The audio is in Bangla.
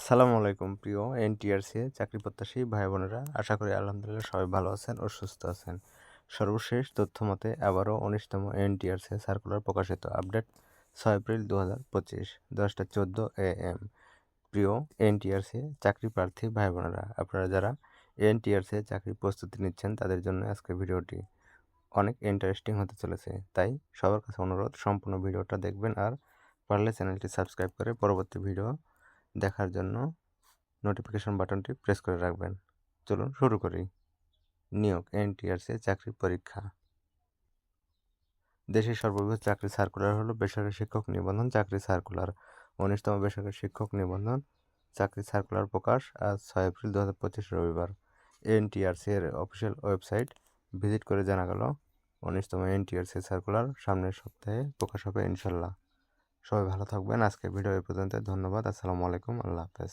আসসালামু আলাইকুম প্রিয় এনটিআরসি চাকরি প্রত্যাশী ভাই বোনেরা আশা করি আলহামদুলিল্লাহ সবাই ভালো আছেন ও সুস্থ আছেন। সর্বশেষ তথ্য মতে আবারও উনিশতম এনটিআরসি সার্কুলার প্রকাশিত আপডেট ছয় এপ্রিল দু হাজার পঁচিশ, দশটা চোদ্দ এ এম। প্রিয় এনটিআরসি চাকরি প্রার্থী ভাই বোনেরা আপনারা যারা এনটিআরসি চাকরি প্রস্তুতি নিচ্ছেন তাদের জন্য আজকের ভিডিওটি অনেক ইন্টারেস্টিং হতে চলেছে। তাই সবার কাছে অনুরোধ, সম্পূর্ণ ভিডিওটা দেখবেন আর পারলে চ্যানেলটি সাবস্ক্রাইব করে পরবর্তী ভিডিও দেখার জন্য নোটিফিকেশন বাটনটি প্রেস করে রাখবেন। চলুন শুরু করি। নিয়োগ এনটিআরসি চাকরি পরীক্ষা। দেশের সর্ববৃহৎ চাকরি সার্কুলার হলো বেসরকারি শিক্ষক নিবন্ধন, চাকরি সার্কুলার উনিশতম বেসরকারি শিক্ষক নিবন্ধন, চাকরি সার্কুলার প্রকাশ আজ ছয় এপ্রিল দু হাজার পঁচিশ রবিবার। এনটিআরসি এর অফিসিয়াল ওয়েবসাইট ভিজিট করে জানা গেল, উনিশতম এনটিআরসি সার্কুলার সামনের সপ্তাহে প্রকাশ হবে ইনশাল্লাহ। সবাই ভালো থাকবেন। আজকে ভিডিও এই পর্যন্ত ধন্যবাদ। আসসালামু আলাইকুম। আল্লাহ হাফেজ।